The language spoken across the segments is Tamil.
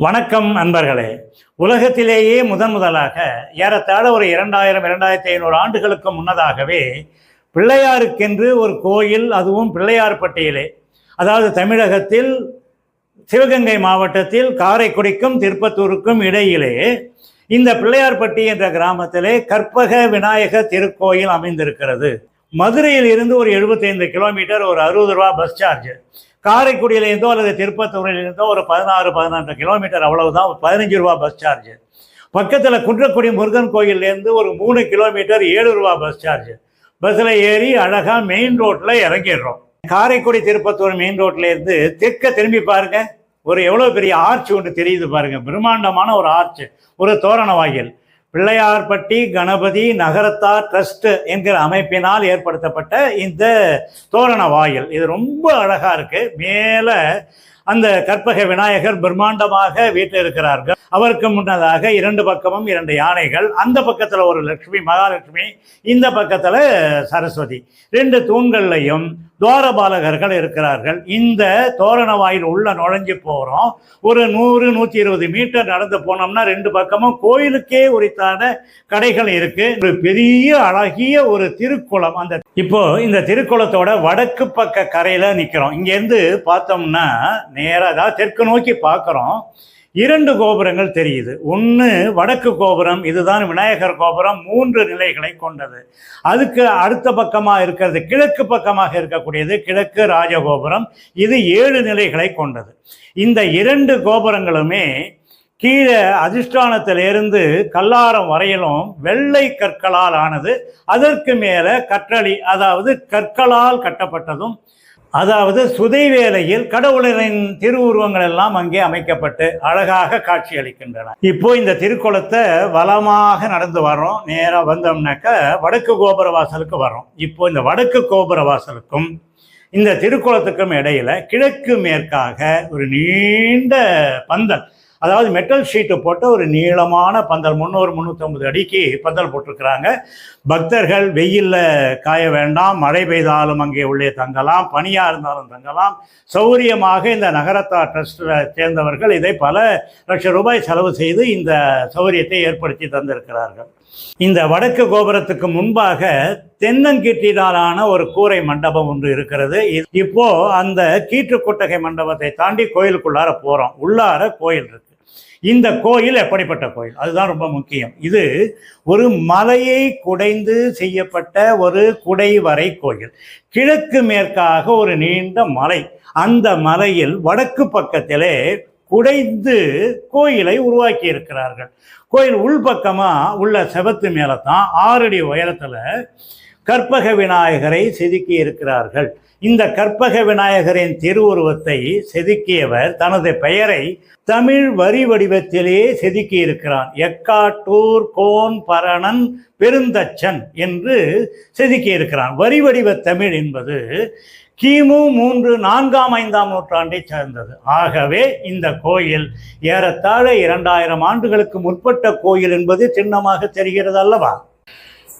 வணக்கம் அன்பர்களே உலகத்திலேயே முதன் முதலாக ஏறத்தாழ ஒரு இரண்டாயிரம் இரண்டாயிரத்தி ஐநூறு ஆண்டுகளுக்கு முன்னதாகவே பிள்ளையாருக்கென்று ஒரு கோயில் அதுவும் பிள்ளையார்பட்டியிலே அதாவது தமிழகத்தில் சிவகங்கை மாவட்டத்தில் காரைக்குடிக்கும் திருப்பத்தூருக்கும் இடையிலே இந்த பிள்ளையார்பட்டி என்ற கிராமத்திலே கற்பக விநாயகர் திருக்கோயில் அமைந்திருக்கிறது. மதுரையில் இருந்து ஒரு 75 கிலோமீட்டர் ஒரு அறுபது ரூபா பஸ் சார்ஜ். காரைக்குடியிலேருந்தோ அல்லது திருப்பத்தூரிலிருந்தோ ஒரு பதினாறு பதினெட்டு கிலோமீட்டர் அவ்வளவுதான் பதினஞ்சு ரூபா பஸ் சார்ஜ் பக்கத்தில் குன்றக்குடி முருகன் கோயில்லேருந்து ஒரு மூணு கிலோமீட்டர் ஏழு ரூபா பஸ் சார்ஜ் பஸ்ஸில் ஏறி அழகாக மெயின் ரோட்டில் இறங்கிடுறோம். காரைக்குடி திருப்பத்தூர் மெயின் ரோட்லேருந்து தெற்க திரும்பி பாருங்க. ஒரு எவ்வளோ பெரிய ஆர்ச் ஒன்று தெரியுது பாருங்கள் பிரம்மாண்டமான ஒரு ஆர்ச் ஒரு தோரண வாயில். பிள்ளையார்பட்டி கணபதி நகரத்தார் ட்ரஸ்ட் என்கிற அமைப்பினால் ஏற்படுத்தப்பட்ட இந்த தோரண வாயில். இது ரொம்ப அழகா இருக்கு. மேல அந்த கற்பக விநாயகர் பிரம்மாண்டமாக வீட்டில் இருக்கிறார்கள் அவருக்கு முன்னதாக இரண்டு பக்கமும் இரண்டு யானைகள் அந்த பக்கத்துல ஒரு லட்சுமி மகாலட்சுமி இந்த பக்கத்துல சரஸ்வதி. ரெண்டு தூண்கள்லையும் துவாரபாலகர்கள் இருக்கிறார்கள். இந்த தோரண வாயில் உள்ள நுழைஞ்சு போகிறோம் ஒரு நூறு நூற்றி இருபது மீட்டர் நடந்து போனோம்னா ரெண்டு பக்கமும் கோயிலுக்கே உரித்தான கடைகள் இருக்கு. ஒரு பெரிய அழகிய ஒரு திருக்குளம். அந்த இப்போ இந்த திருக்குளத்தோட வடக்கு பக்க கரையில நிக்கிறோம். இங்கேருந்து பார்த்தோம்னா நேராக தான் தெற்கு நோக்கி பார்க்குறோம். இரண்டு கோபுரங்கள் தெரியுது. ஒன்று வடக்கு கோபுரம் இதுதான் விநாயகர் கோபுரம் மூன்று நிலைகளை கொண்டது. அதுக்கு அடுத்த பக்கமாக இருக்கிறது கிழக்கு பக்கமாக இருக்கக்கூடியது கிழக்கு ராஜகோபுரம். இது ஏழு நிலைகளை கொண்டது. இந்த இரண்டு கோபுரங்களுமே கீழே அதிஷ்டானத்திலிருந்து கல்லாரம் வரையிலும் வெள்ளை கற்களால் ஆனது அதற்கு மேலே கற்றளி அதாவது கற்களால் கட்டப்பட்டதும் அதாவது சுதை வேளையில் கடவுளரின் திருவுருவங்கள் எல்லாம் அங்கே அமைக்கப்பட்டு அழகாக காட்சி அளிக்கின்றன இப்போ இந்த திருக்குளத்தை வளமாக நடந்து வர்றோம். நேராக வந்தோம்னாக்க வடக்கு கோபுர வாசலுக்கு வர்றோம். இப்போ இந்த வடக்கு கோபுர வாசலுக்கும் இந்த திருக்குளத்துக்கும் இடையில கிழக்கு மேற்காக ஒரு நீண்ட பந்தல் அதாவது மெட்டல் ஷீட்டு போட்ட ஒரு நீளமான பந்தல் முந்நூறு முந்நூற்றம்பது அடிக்கு பந்தல் போட்டிருக்கிறாங்க. பக்தர்கள் வெயிலில் காய வேண்டாம் மழை பெய்தாலும் அங்கே உள்ளே தங்கலாம் பனியாக இருந்தாலும் தங்கலாம். சௌரியமாக இந்த நகரத்தா ட்ரஸ்ட்டில் சேர்ந்தவர்கள் இதை பல லட்சம் ரூபாய் செலவு செய்து இந்த சௌரியத்தை ஏற்படுத்தி தந்திருக்கிறார்கள். இந்த வடக்கு கோபுரத்துக்கு முன்பாக தென்னங்கீட்டிலான ஒரு கூரை மண்டபம் ஒன்று இருக்கிறது. இப்போ அந்த கீற்று கொட்டகை மண்டபத்தை தாண்டி கோயிலுக்குள்ளார போறோம். உள்ளார கோயில் இருக்கு. இந்த கோயில் எப்படிப்பட்ட கோயில்? அதுதான் ரொம்ப முக்கியம். இது ஒரு மலையை குடைந்து செய்யப்பட்ட ஒரு குடைவரை கோயில். கிழக்கு மேற்காக ஒரு நீண்ட மலை. அந்த மலையில் வடக்கு பக்கத்திலே குடைந்து கோயிலை உருவாக்கி இருக்கிறார்கள் கோயில் உள்பக்கமாக உள்ள செவத்து மேலே தான் ஆறடி உயரத்தில் கற்பக விநாயகரை செதுக்கி இருக்கிறார்கள். இந்த கற்பக விநாயகரின் திருவுருவத்தை செதுக்கியவர் தனது பெயரை தமிழ் வரி வடிவத்திலே செதுக்கி இருக்கிறான். எக்காட்டூர் கோன் பரணன் பெருந்தச்சன் என்று செதுக்கி இருக்கிறான். வரி வடிவ தமிழ் என்பது கிமு மூன்று நான்காம் ஐந்தாம் நூற்றாண்டை சேர்ந்தது. ஆகவே இந்த கோயில் ஏறத்தாழ இரண்டாயிரம் ஆண்டுகளுக்கு முற்பட்ட கோயில் என்பது சின்னமாக தெரிகிறது அல்லவா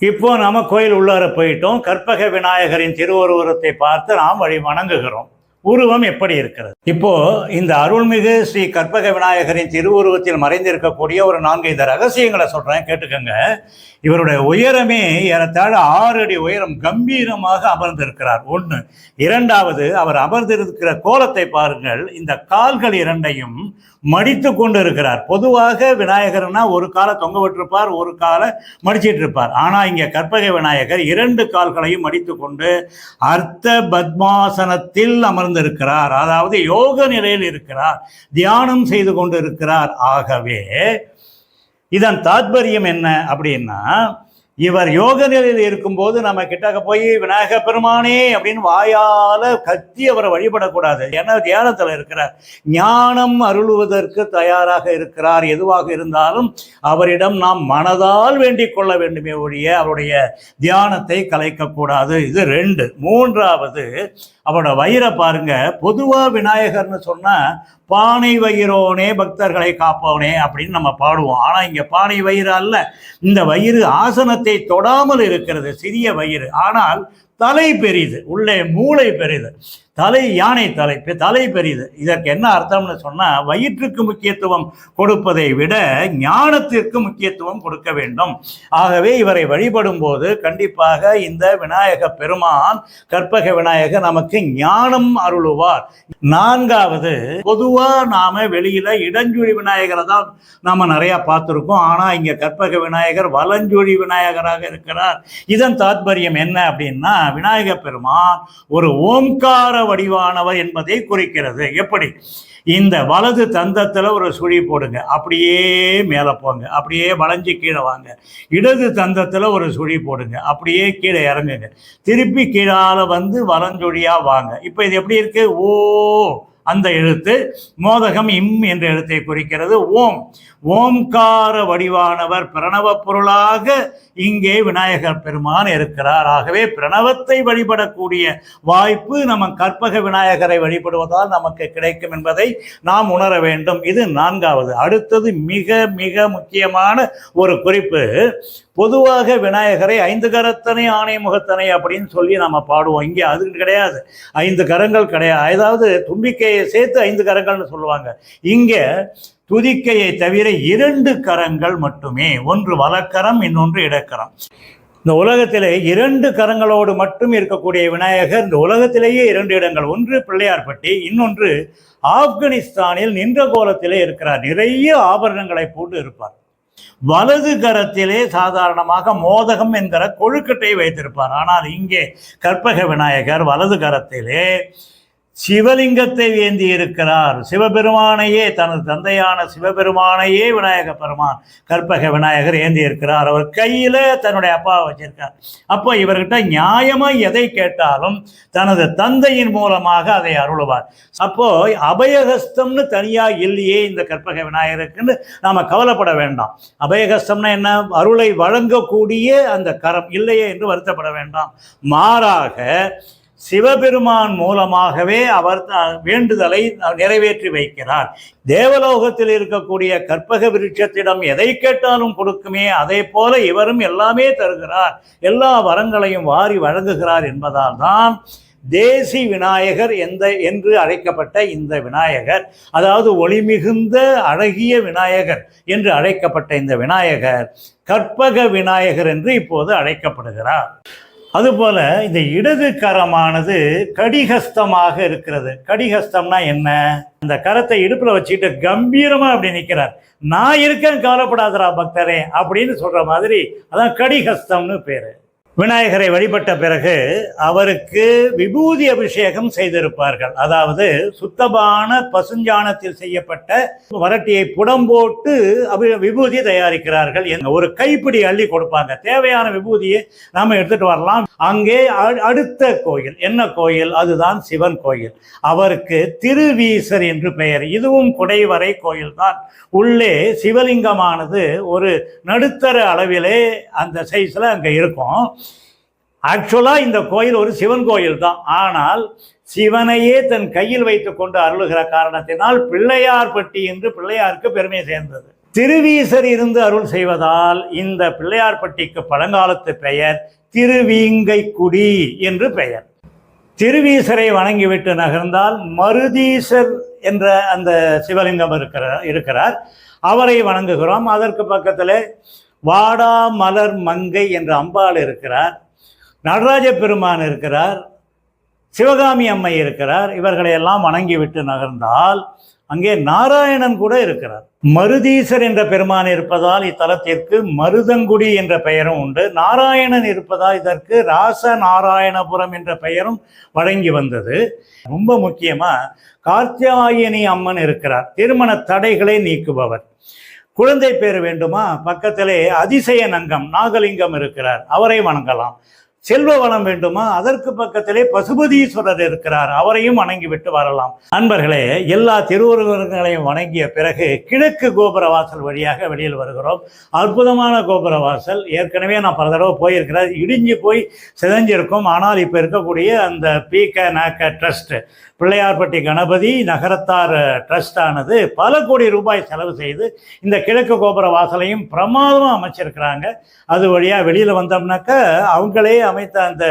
இப்போ நம்ம கோயில் உள்ளார போயிட்டோம். கற்பக விநாயகரின் திருவுருவத்தை பார்த்து நாம் வழி வணங்குகிறோம் உருவம் எப்படி இருக்கிறது? இப்போ இந்த அருள்மிகு ஸ்ரீ கற்பக விநாயகரின் திருவுருவத்தில் மறைந்திருக்கக்கூடிய ஒரு நான்கு இந்த ரகசியங்களை சொல்றேன் கேட்டுக்கங்க. இவருடைய உயரமே ஏறத்தாழ ஆறு அடி உயரம் கம்பீரமாக அமர்ந்திருக்கிறார். ஒன்று இரண்டாவது அவர் அமர்ந்திருக்கிற கோலத்தை பாருங்கள். இந்த கால்கள் இரண்டையும் மடித்து கொண்டு இருக்கிறார் பொதுவாக விநாயகர்னா ஒரு காலை தொங்க விட்டிருப்பார் ஒரு காலை மடிச்சிட்டு இருப்பார் ஆனா இங்க கற்பக விநாயகர் இரண்டு கால்களையும் மடித்து கொண்டு அர்த்த பத்மாசனத்தில் அமர்ந்து அமர்ந்திருக்கிறார் அதாவது யோக நிலையில் இருக்கிறார். தியானம் செய்து கொண்டு இருக்கிறார் ஆகவே இதன் தாத்பரியம் என்ன அப்படின்னா இவர் யோக நிலையில் இருக்கும்போது நம்ம கிட்டக்க போய் விநாயக பெருமானே அப்படின்னு வாயால கத்தி அவரை வழிபடக்கூடாது. ஏன்னா தியானத்தில் இருக்கிறார். ஞானம் அருளுவதற்கு தயாராக இருக்கிறார். எதுவாக இருந்தாலும் அவரிடம் நாம் மனதால் வேண்டிக் கொள்ள வேண்டுமே ஒழிய அவருடைய தியானத்தை கலைக்கக்கூடாது. இது ரெண்டு. மூன்றாவது அவரோட வயிறை பாருங்க. பொதுவாக விநாயகர்னு சொன்னால் பானை வயிறோனே பக்தர்களை காப்பவனே அப்படின்னு நம்ம பாடுவோம். ஆனால் இங்கே பானை வயிறு அல்ல. இந்த வயிறு ஆசனத்தை தொடாமல் இருக்கிறது சிறிய வயிறு. ஆனால் தலை பெரியது உள்ளே மூளை பெரியது தலை யானை தலை தலை பெரியது இதற்கு என்ன அர்த்தம்னு சொன்னா வயிற்றுக்கு முக்கியத்துவம் கொடுப்பதை விட ஞானத்திற்கு முக்கியத்துவம் கொடுக்க வேண்டும். ஆகவே இவரை வழிபடும் போது கண்டிப்பாக இந்த விநாயக பெருமான் கற்பக விநாயகர் நமக்கு ஞானம் அருளுவார். நான்காவது பொதுவா நாம வெளியில இடஞ்சுழி விநாயகரை தான் நாம நிறையா பார்த்துருக்கோம். ஆனா இங்க கற்பக விநாயகர் வலஞ்சுழி விநாயகராக இருக்கிறார். இதன் தாத்பரியம் என்ன அப்படின்னா விநாயக பெருமான் ஒரு ஓம்கார வடிவானவர் என்பதை குறிக்கிறது. எப்படி? இந்த வலது தந்தத்தில் ஒரு சுழி போடுங்க. அப்படியே மேலே போங்க. அப்படியே வளைஞ்சு கீழே வாங்க. இடது தந்தத்தில் ஒரு சுழி போடுங்க. அப்படியே கீழே இறங்குங்க. திருப்பி கீழால வந்து வலஞ்சொழியாக வாங்க. இப்போ இது எப்படி இருக்கு? ஓ அந்த எழுத்து மோதகம் இம் என்ற எழுத்தை குறிக்கிறது. ஓம். ஓம்கார வடிவானவர் பிரணவ பொருளாக இங்கே விநாயகர் பெருமான் இருக்கிறார். ஆகவே பிரணவத்தை வழிபடக்கூடிய வாய்ப்பு நம்ம கற்பக விநாயகரை வழிபடுவதால் நமக்கு கிடைக்கும் என்பதை நாம் உணர வேண்டும். இது நான்காவது. அடுத்தது மிக மிக முக்கியமான ஒரு குறிப்பு. பொதுவாக விநாயகரை ஐந்து கரத்தனை ஆணை முகத்தனை அப்படின்னு சொல்லி நம்ம பாடுவோம். இங்கே அது கிடையாது. ஐந்து கரங்கள் கிடையாது அதாவது தும்பிக்கையை சேர்த்து ஐந்து கரங்கள்னு சொல்லுவாங்க. இங்கே துதிக்கையை தவிர இரண்டு கரங்கள் மட்டுமே. ஒன்று வலக்கரம் இன்னொன்று இடக்கரம். இந்த உலகத்திலே இரண்டு கரங்களோடு மட்டும் இருக்கக்கூடிய விநாயகர் இந்த உலகத்திலேயே இரண்டு இடங்கள். ஒன்று பிள்ளையார்பட்டி இன்னொன்று ஆப்கானிஸ்தானில் நின்ற கோலத்திலே இருக்கிறார். நிறைய ஆபரணங்களை போட்டு இருப்பார். வலது கரத்திலே சாதாரணமாக மோதகம் என்கிற கொழுக்கட்டை வைத்திருப்பார். ஆனால் இங்கே கற்பக விநாயகர் வலது கரத்திலே சிவலிங்கத்தை ஏந்தி இருக்கிறார். சிவபெருமானையே தனது தந்தையான சிவபெருமானையே விநாயக பெருமான் கற்பக விநாயகர் ஏந்தி இருக்கிறார். அவர் கையில தன்னுடைய அப்பாவை வச்சிருக்கார். அப்போ இவர்கிட்ட நியாயமா எதை கேட்டாலும் தனது தந்தையின் மூலமாக அதை அருளுவார். அப்போ அபயகஸ்தம்னு தனியா இல்லையே இந்த கற்பக விநாயகருக்குன்னு நாம கவலைப்பட வேண்டாம். அபயகஸ்தம்னா என்ன? அருளை வழங்கக்கூடிய அந்த கரம் இல்லையே என்று வருத்தப்பட வேண்டாம். மாறாக சிவபெருமான் மூலமாகவே அவர் த- வேண்டுதலை நிறைவேற்றி வைக்கிறார். தேவலோகத்தில் இருக்கக்கூடிய கற்பக விருட்சத்திடம் எதை கேட்டாலும் கொடுக்குமே அதே போல இவரும் எல்லாமே தருகிறார். எல்லா வரங்களையும் வாரி வழங்குகிறார் என்பதால் தான் தேசி விநாயகர் எந்த என்று அழைக்கப்பட்ட இந்த விநாயகர் அதாவது ஒளிமிகுந்த அழகிய விநாயகர் என்று அழைக்கப்பட்ட இந்த விநாயகர் கற்பக விநாயகர் என்று இப்போது அழைக்கப்படுகிறார். அதுபோல இந்த இடது கரமானது கடிகஸ்தமாக இருக்கிறது. கடிகஸ்தம்னா என்ன? அந்த கரத்தை இடுப்புல வச்சுக்கிட்டு கம்பீரமா அப்படி நிற்கிறார் நான் இருக்கேன் கவலைப்படாதரா பக்தரே அப்படின்னு சொல்ற மாதிரி அதான் கடிகஸ்தம்னு பேரு. விநாயகரை வழிபட்ட பிறகு அவருக்கு விபூதி அபிஷேகம் செய்திருப்பார்கள். அதாவது சுத்தமான பசுஞ்சாணத்தில் செய்யப்பட்ட வரட்டியை புடம் போட்டு அபி விபூதி தயாரிக்கிறார்கள் என்ன ஒரு கைப்பிடி அள்ளி கொடுப்பாங்க. தேவையான விபூதியை நாம எடுத்துட்டு வரலாம். அங்கே அடுத்த கோயில். என்ன கோயில்? அதுதான் சிவன் கோயில். அவருக்கு திருவீசர் என்று பெயர். இதுவும் குடைவரை கோயில் தான் உள்ளே சிவலிங்கமானது ஒரு நடுத்தர அளவிலே அந்த சைஸில் அங்கே இருக்கும். ஆக்சுவலாக இந்த கோயில் ஒரு சிவன் கோயில் தான் ஆனால் சிவனையே தன் கையில் வைத்துக்கொண்டு அருளுகிற காரணத்தினால் பிள்ளையார்பட்டி என்று பிள்ளையாருக்கு பெருமை சேர்ந்தது. திருவீசர் இருந்து அருள் செய்வதால் இந்த பிள்ளையார்பட்டிக்கு பழங்காலத்து பெயர் திருவீங்கைக்குடி என்று பெயர். திருவீசரை வணங்கிவிட்டு நகர்ந்தால் மருதீசர் என்ற அந்த சிவலிங்கம் இருக்கிற இருக்கிறார். அவரை வணங்குகிறோம். அதற்கு பக்கத்தில் வாடா மலர் மங்கை என்ற அம்பாள் இருக்கிறார். நடராஜ பெருமான் இருக்கிறார் சிவகாமி அம்மை இருக்கிறார் இவர்களை எல்லாம் வணங்கிவிட்டு நகர்ந்தால் அங்கே நாராயணன் கூட இருக்கிறார். மருதீசர் என்ற பெருமான் இருப்பதால் இத்தலத்திற்கு மருதங்குடி என்ற பெயரும் உண்டு. நாராயணன் இருப்பதால் இதற்கு ராச நாராயணபுரம் என்ற பெயரும் வழங்கி வந்தது. ரொம்ப முக்கியமா கார்த்தியாயினி அம்மன் இருக்கிறார். திருமண தடைகளை நீக்குபவர். குழந்தை பேர் வேண்டுமா? பக்கத்திலே அதிசய நங்கம் நாகலிங்கம் இருக்கிறார். அவரை வணங்கலாம். செல்வ வளம் வேண்டுமா? அதற்கு பக்கத்திலே பசுபதீஸ்வரர் இருக்கிறார். அவரையும் வணங்கி விட்டு வரலாம். நண்பர்களே எல்லா திருவுருவங்களையும் வணங்கிய பிறகு கிழக்கு கோபுர வாசல் வழியாக வெளியில் வருகிறோம். அற்புதமான கோபுர வாசல். ஏற்கனவே நான் பல தடவை போயிருக்கிறேன். இடிஞ்சு போய் சிதைஞ்சிருக்கும். ஆனால் இப்போ இருக்கக்கூடிய அந்த பீக்க நாக்க ட்ரஸ்ட் பிள்ளையார்பட்டி கணபதி நகரத்தார் ட்ரஸ்ட் ஆனது பல கோடி ரூபாய் செலவு செய்து இந்த கிழக்கு கோபுர வாசலையும் பிரமாதமாக அமைச்சிருக்கிறாங்க. அது வழியாக வெளியில் வந்தோம்னாக்கா அவங்களே அமைத்த அந்த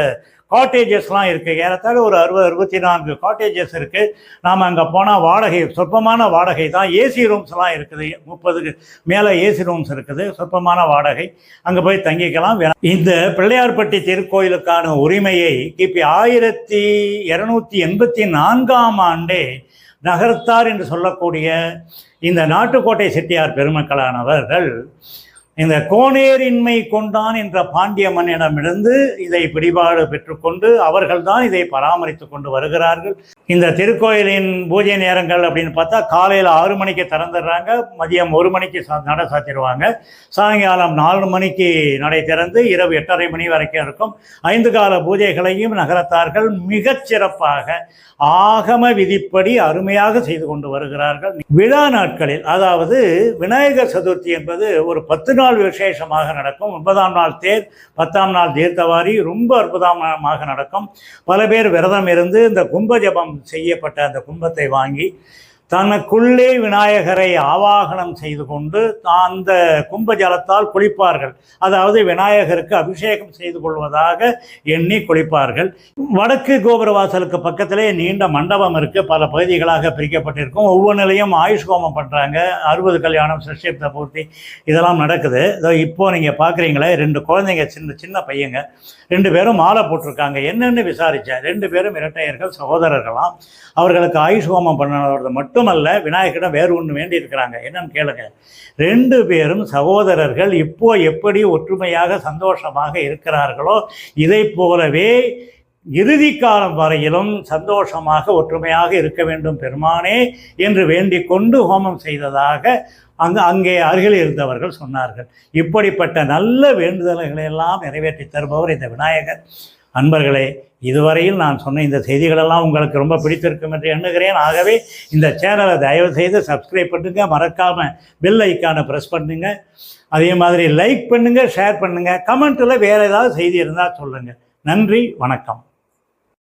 காட்டேஜஸ்லாம் இருக்குது ஏறத்தாழ ஒரு அறுபது அறுபத்தி நான்கு காட்டேஜஸ் இருக்குது நாம் அங்கே போனால் வாடகை சொற்பமான வாடகை தான். ஏசி ரூம்ஸ்லாம் இருக்குது. முப்பதுக்கு மேலே ஏசி ரூம்ஸ் இருக்குது. சொற்பமான வாடகை. அங்கே போய் தங்கிக்கலாம். இந்த பிள்ளையார்பட்டி திருக்கோயிலுக்கான உரிமையை கிபி ஆயிரத்தி இரநூத்தி எண்பத்தி நான்காம் ஆண்டே நகரத்தார் என்று சொல்லக்கூடிய இந்த நாட்டுக்கோட்டை செட்டியார் பெருமக்களானவர்கள் இந்த கோனேரின்மை கொண்டான் என்ற பாண்டிய மன்னனிடமிருந்து இதை பிடிபாடு பெற்றுக்கொண்டு அவர்கள்தான் இதை பராமரித்து கொண்டு வருகிறார்கள். இந்த திருக்கோயிலின் பூஜை நேரங்கள் அப்படின்னு பார்த்தா காலையில் ஆறு மணிக்கு திறந்துடுறாங்க மதியம் ஒரு மணிக்கு சா- நட சாத்திடுவாங்க. சாயங்காலம் நாலு மணிக்கு நடை திறந்து இரவு எட்டரை மணி வரைக்கும் இருக்கும். ஐந்து கால பூஜைகளையும் நகரத்தார்கள் மிகச் சிறப்பாக ஆகம விதிப்படி அருமையாக செய்து கொண்டு வருகிறார்கள். விழா நாட்களில் அதாவது விநாயகர் சதுர்த்தி என்பது ஒரு பத்து நாள் விசேஷமாக நடக்கும். ஒன்பதாம் நாள் தேர் பத்தாம் நாள் தீர்த்தவாரி ரொம்ப அற்புதமாக நடக்கும். பல பேர் விரதம் இருந்து இந்த கும்ப ஜபம் செய்யப்பட்ட அந்த கும்பத்தை வாங்கி தனக்குள்ளே விநாயகரை ஆவாகனம் செய்து கொண்டு அந்த கும்ப ஜலத்தால் குளிப்பார்கள். அதாவது விநாயகருக்கு அபிஷேகம் செய்து கொள்வதாக எண்ணி குளிப்பார்கள். வடக்கு கோபுர வாசலுக்கு பக்கத்திலே நீண்ட மண்டபம் இருக்கு. பல பகுதிகளாக பிரிக்கப்பட்டிருக்கும். ஒவ்வொன்றிலையும் ஆயுஷ் ஹோமம் பண்றாங்க. அறுபது கல்யாணம் சஷ்டிப்த பூர்த்தி இதெல்லாம் நடக்குது. இதோ இப்போ நீங்க பாக்குறீங்களே ரெண்டு குழந்தைங்க சின்ன சின்ன பையங்க. ரெண்டு பேரும் மாலை போட்டிருக்காங்க. என்னென்னு விசாரிச்சேன். ரெண்டு பேரும் இரட்டையர்கள் சகோதரர்களாம். அவர்களுக்கு ஆயுஷ் ஹோமம் மட்டும் மட்டுமல்ல விநாயகரிடம் வேறு ஒன்று வேண்டி இருக்கிறாங்க என்னன்னு கேளுங்க. ரெண்டு பேரும் சகோதரர்கள் இப்போ எப்படி ஒற்றுமையாக சந்தோஷமாக இருக்கிறார்களோ இதை போலவே இறுதி காலம் வரையிலும் சந்தோஷமாக ஒற்றுமையாக இருக்க வேண்டும் பெருமானே என்று வேண்டிக் கொண்டு ஹோமம் செய்ததாக அங்கு அங்கே அருகில் இருந்தவர்கள் சொன்னார்கள். இப்படிப்பட்ட நல்ல வேண்டுதல்களை எல்லாம் நிறைவேற்றி தருபவர் இந்த விநாயகர். அன்பர்களே இதுவரையில் நான் சொன்ன இந்த செய்திகளெல்லாம் உங்களுக்கு ரொம்ப பிடித்திருக்கும் என்று எண்ணுகிறேன். ஆகவே இந்த சேனலை தயவு செய்து சப்ஸ்கிரைப் பண்ணுங்க மறக்காமல் பெல் ஐக்கானை ப்ரெஸ் பண்ணுங்க. அதே மாதிரி லைக் பண்ணுங்க ஷேர் பண்ணுங்க. கமெண்ட்டில் வேறு ஏதாவது செய்தி இருந்தால் சொல்லுங்கள் நன்றி வணக்கம்.